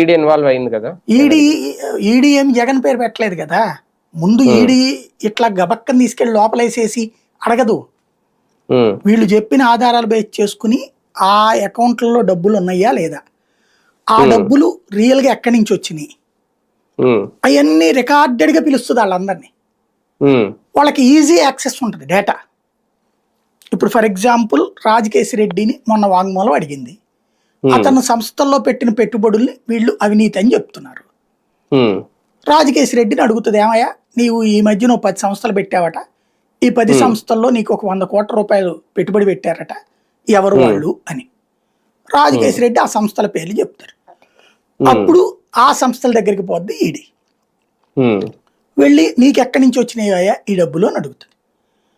ED involve అయింది కదా. ED ED ఏం జగన్ పేరు పెట్టలేదు కదా. ముందు ఈడీ ఇట్లా గబక్కని తీసుకెళ్ళి లోపలేసేసి అడగదు. ఉమ్, వీళ్ళు చెప్పిన ఆధారాలు బేస్ చేసుకుని ఆ అకౌంట్లలో డబ్బులు ఉన్నాయా లేదా? ఆ డబ్బులు రియల్గా ఎక్కడి నుంచి వచ్చినాయి? అవన్నీ రికార్డెడ్గా పిలుస్తుంది వాళ్ళందరినీ. వాళ్ళకి ఈజీ యాక్సెస్ ఉంటుంది డేటా. ఇప్పుడు ఫర్ ఎగ్జాంపుల్ రాజకేశ్ రెడ్డిని మొన్న వాంగ్మూలం అడిగింది. అతను సంస్థల్లో పెట్టిన పెట్టుబడుల్ని వీళ్ళు అవినీతి అని చెప్తున్నారు. రాజకేశ్ రెడ్డిని అడుగుతుంది ఏమయ్యా నీవు ఈ మధ్య నువ్వు పది సంస్థలు పెట్టావట. ఈ పది సంస్థల్లో నీకు ఒక వంద కోట్ల రూపాయలు పెట్టుబడి పెట్టారట. ఎవరు వాళ్ళు? అని. రాజకేశ్ రెడ్డి ఆ సంస్థల పేర్లు చెప్తారు. అప్పుడు ఆ సంస్థల దగ్గరికి పోద్ది ఈడీ. వెళ్ళి నీకు ఎక్కడి నుంచి వచ్చినాయా ఈ డబ్బులు అని అడుగుతుంది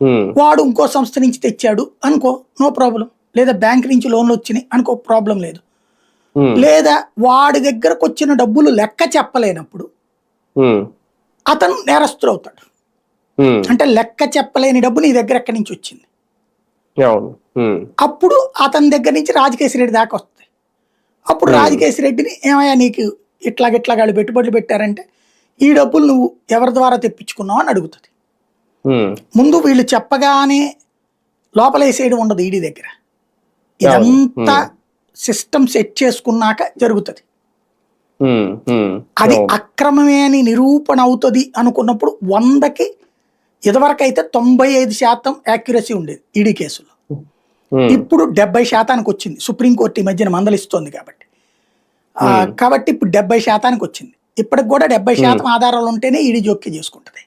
ఉమ్, వాడు ఇంకో సంస్థ నుంచి తెచ్చాడు అనుకో నో ప్రాబ్లం. లేదా బ్యాంక్ నుంచి లోన్లు వచ్చినాయి అనుకో ప్రాబ్లం లేదు. లేదా వాడి దగ్గరకు వచ్చిన డబ్బులు లెక్క చెప్పలేనప్పుడు అతను నేరస్తుడు అవుతాడు. అంటే లెక్క చెప్పలేని డబ్బు నీ దగ్గర ఎక్కడి నుంచి వచ్చింది? అప్పుడు అతని దగ్గర నుంచి రాజకేశి రెడ్డి దాకా వస్తాయి. అప్పుడు రాజకేశి రెడ్డిని ఏమయ్యా నీకు ఇట్లాగ ఇట్లాగ వాళ్ళు పెట్టుబడులు పెట్టారంటే ఈ డబ్బులు నువ్వు ఎవరి ద్వారా తెప్పించుకున్నావు అని అడుగుతుంది. ముందు వీళ్ళు చెప్పగానే లోపలేసేయడం ఉండదు ఈడీ దగ్గర. ఇదంతా సిస్టమ్ సెట్ చేసుకున్నాక జరుగుతుంది. అది అక్రమమే అని నిరూపణ అవుతుంది అనుకున్నప్పుడు వందకి ఇదివరకు అయితే తొంభై ఐదు శాతం యాక్యురసీ ఉండేది ఈడీ కేసులో. ఇప్పుడు డెబ్బై శాతానికి వచ్చింది. సుప్రీంకోర్టు ఈ మధ్యన మందలిస్తోంది కాబట్టి. కాబట్టి ఇప్పుడు డెబ్బై శాతానికి వచ్చింది. ఇప్పటికి కూడా డెబ్బై శాతం ఆధారాలు ఉంటేనే ఈడీ జోక్యం చేసుకుంటది.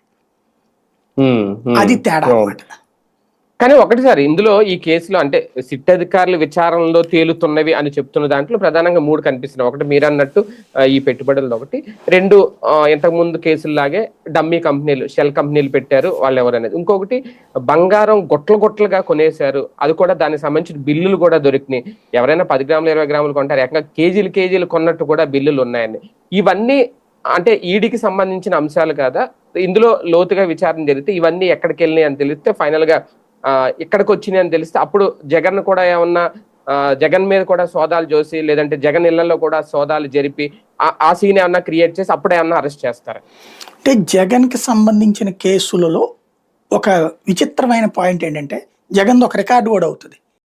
అది తేడా అవును. కానీ ఒకటి సార్ ఇందులో ఈ కేసులో అంటే సిట్ అధికారులు విచారణలో తేలుతున్నవి అని చెప్తున్న దాంట్లో ప్రధానంగా మూడు కనిపిస్తున్నాయి. ఒకటి మీరు అన్నట్టు ఈ పెట్టుబడులు ఒకటి. రెండు ఇంతకుముందు ఇంతకు ముందు కేసుల్లాగే డమ్మీ కంపెనీలు షెల్ కంపెనీలు పెట్టారు వాళ్ళు ఎవరనేది ఇంకొకటి బంగారం గొట్ల గొట్లుగా కొనేశారు. అది కూడా దానికి సంబంధించిన బిల్లులు కూడా దొరికినాయి. ఎవరైనా పది గ్రాములు ఇరవై గ్రాములు కొంటారు. ఏకంగా కేజీలు కేజీలు కొన్నట్టు కూడా బిల్లులు ఉన్నాయండి ఇవన్నీ అంటే ఈడీకి సంబంధించిన అంశాలు కదా? ఇందులో లోతుగా విచారణ జరిగితే ఇవన్నీ ఎక్కడికి వెళ్ళినాయి అని తెలిస్తే ఫైనల్గా ఇక్కడికి వచ్చినాయి అని తెలిస్తే అప్పుడు జగన్ కూడా ఏమన్నా జగన్ మీద కూడా సోదాలు చూసి లేదంటే జగన్ ఇళ్ళలో కూడా సోదాలు జరిపి ఆ- సీన్ ఏమన్నా క్రియేట్ చేసి అప్పుడు ఏమన్నా అరెస్ట్ చేస్తారు? అంటే జగన్కి సంబంధించిన కేసులలో ఒక విచిత్రమైన పాయింట్ ఏంటంటే జగన్ ఒక రికార్డు కూడా అవుతుంది.